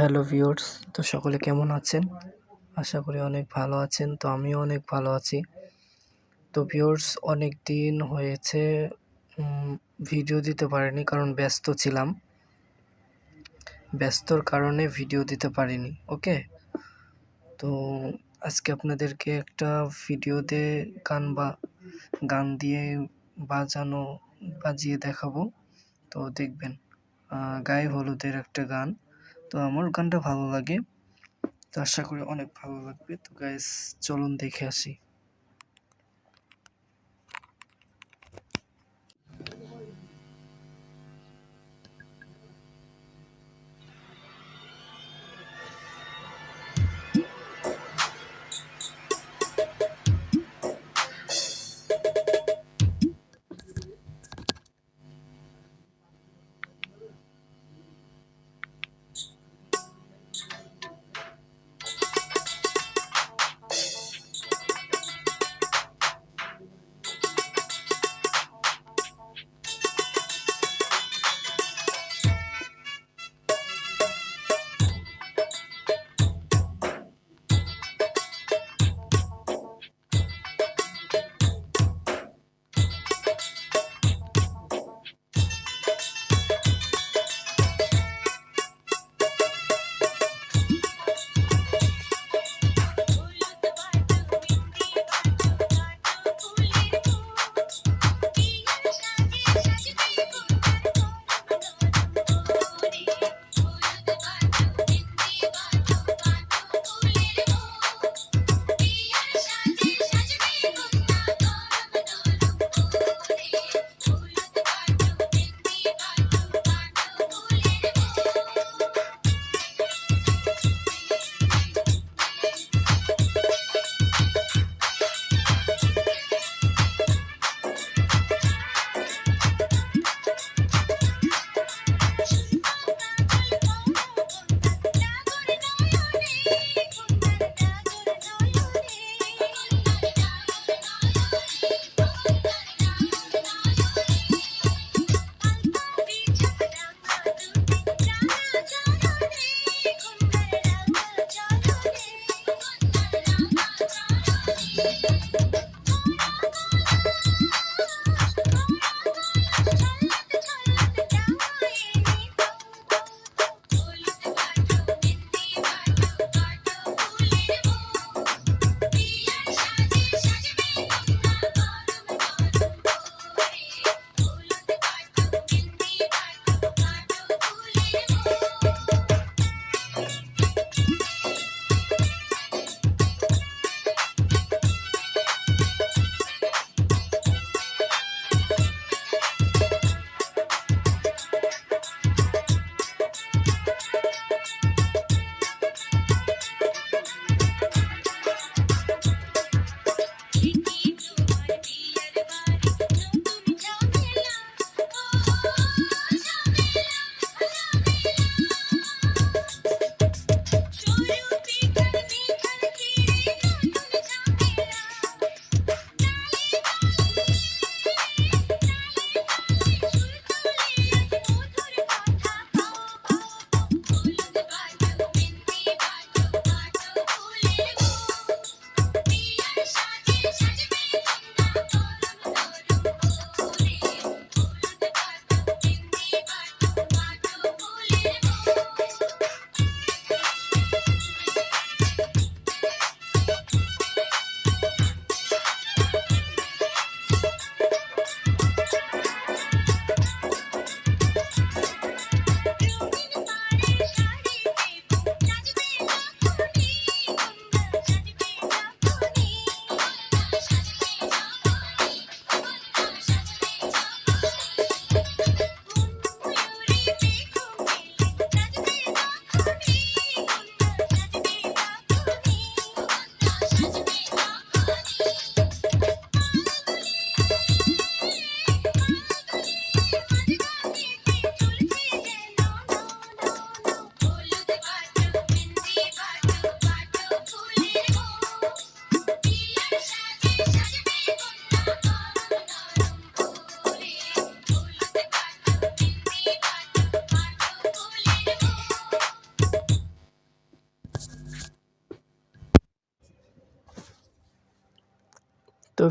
Hello viewers, তো সকলে কেমন আছেন? আশা করি অনেক ভালো আছেন, তো আমিও অনেক ভালো আছি। তো ভিউয়ার্স অনেক দিন হয়েছে ভিডিও দিতে পারিনি কারণ ব্যস্ত ছিলাম। ব্যস্তর কারণে ভিডিও দিতে পারিনি, ওকে? তো আজকে আপনাদেরকে একটা ভিডিওতে গান বা, গান দিয়ে বাজানো, বাজিয়ে দেখাবো। তো দেখবেন গায়ে হলুদের একটা গান। তো আমার গানটা ভালো লাগে। তো আশা করি অনেক ভালো লাগবে। তো গাইস চলুন দেখে আসি।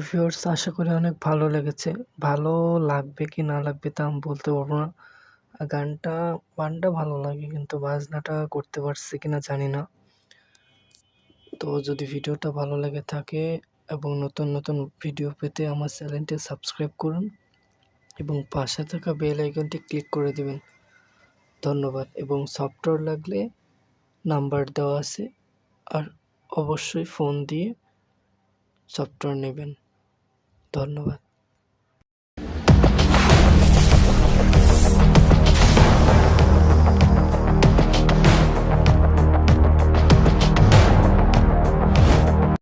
ভিউয়ার্স আশা করি অনেক ভালো লেগেছে। ভালো লাগবে কি না লাগবে তা আমি বলতে পারব না। গানটা গানটা ভালো লাগে কিন্তু বাজনাটা করতে পারছি কি না জানি না। তো যদি ভিডিওটা ভালো লেগে থাকে এবং নতুন নতুন ভিডিও পেতে আমার চ্যানেলটি সাবস্ক্রাইব করুন এবং পাশে থাকা বেল আইকনটি ক্লিক করে দেবেন। ধন্যবাদ। এবং সফটওয়্যার লাগলে নাম্বার দেওয়া আছে। আর অবশ্যই ফোন দিয়ে সফটওয়্যার নেবেন। ধন্যবাদ।